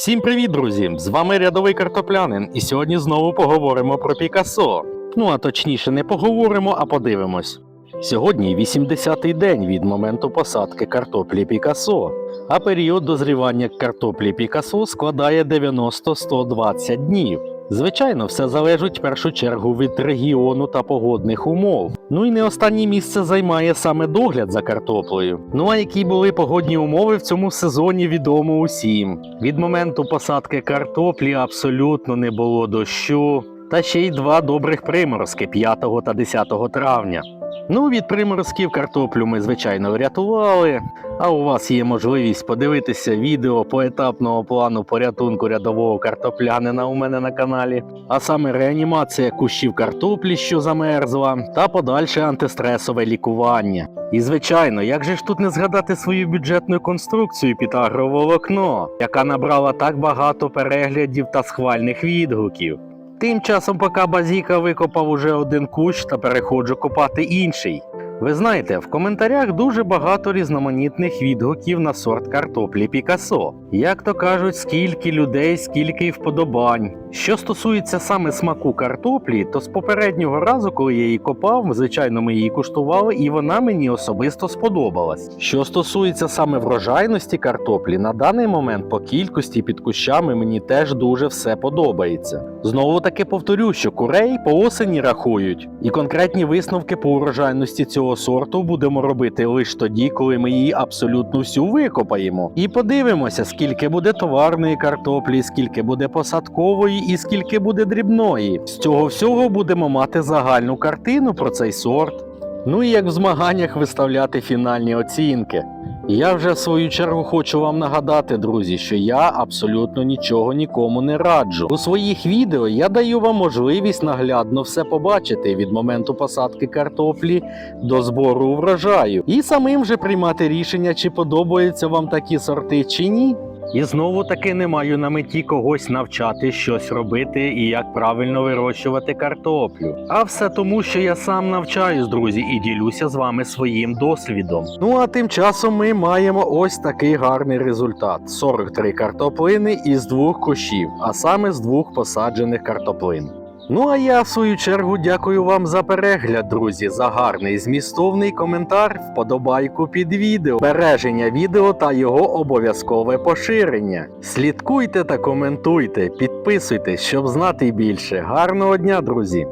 Всім привіт, друзі! З вами рядовий картоплянин, і сьогодні знову поговоримо про Пікассо. Ну а точніше, не поговоримо, а подивимось. Сьогодні 80-й день від моменту посадки картоплі Пікассо, а період дозрівання картоплі Пікассо складає 90-120 днів. Звичайно, все залежить в першу чергу від регіону та погодних умов. Ну і не останнє місце займає саме догляд за картоплею. Ну а які були погодні умови в цьому сезоні, відомо усім. Від моменту посадки картоплі абсолютно не було дощу, та ще й два добрих приморозки 5 та 10 травня. Ну, від приморозків картоплю ми, звичайно, врятували. А у вас є можливість подивитися відео поетапного плану порятунку рядового картоплянина у мене на каналі, а саме реанімація кущів картоплі, що замерзла, та подальше антистресове лікування. І звичайно, як же ж тут не згадати свою бюджетну конструкцію під агроволокно, яка набрала так багато переглядів та схвальних відгуків. Тим часом, поки Базіка викопав уже один кущ та переходжу копати інший. Ви знаєте, в коментарях дуже багато різноманітних відгуків на сорт картоплі Пікасо. Як то кажуть, скільки людей, скільки й вподобань. Що стосується саме смаку картоплі, то з попереднього разу, коли я її копав, звичайно, ми її куштували, і вона мені особисто сподобалась. Що стосується саме врожайності картоплі, на даний момент по кількості під кущами мені теж дуже все подобається. Знову таки повторю, що курей по осені рахують, і конкретні висновки по урожайності цього сорту будемо робити лише тоді, коли ми її абсолютно всю викопаємо. І подивимося, скільки буде товарної картоплі, скільки буде посадкової і скільки буде дрібної. З цього всього будемо мати загальну картину про цей сорт. Ну і як в змаганнях виставляти фінальні оцінки. Я вже в свою чергу хочу вам нагадати, друзі, що я абсолютно нічого нікому не раджу. У своїх відео я даю вам можливість наглядно все побачити від моменту посадки картоплі до збору врожаю, і самим же приймати рішення, чи подобаються вам такі сорти чи ні. І знову таки не маю на меті когось навчати щось робити і як правильно вирощувати картоплю. А все тому, що я сам навчаюсь, друзі, і ділюся з вами своїм досвідом. Ну а тим часом ми маємо ось такий гарний результат: 43 картоплини із двох кущів, а саме з двох посаджених картоплин. Ну а я в свою чергу дякую вам за перегляд, друзі, за гарний змістовний коментар, вподобайку під відео, береження відео та його обов'язкове поширення. Слідкуйте та коментуйте, підписуйтесь, щоб знати більше. Гарного дня, друзі!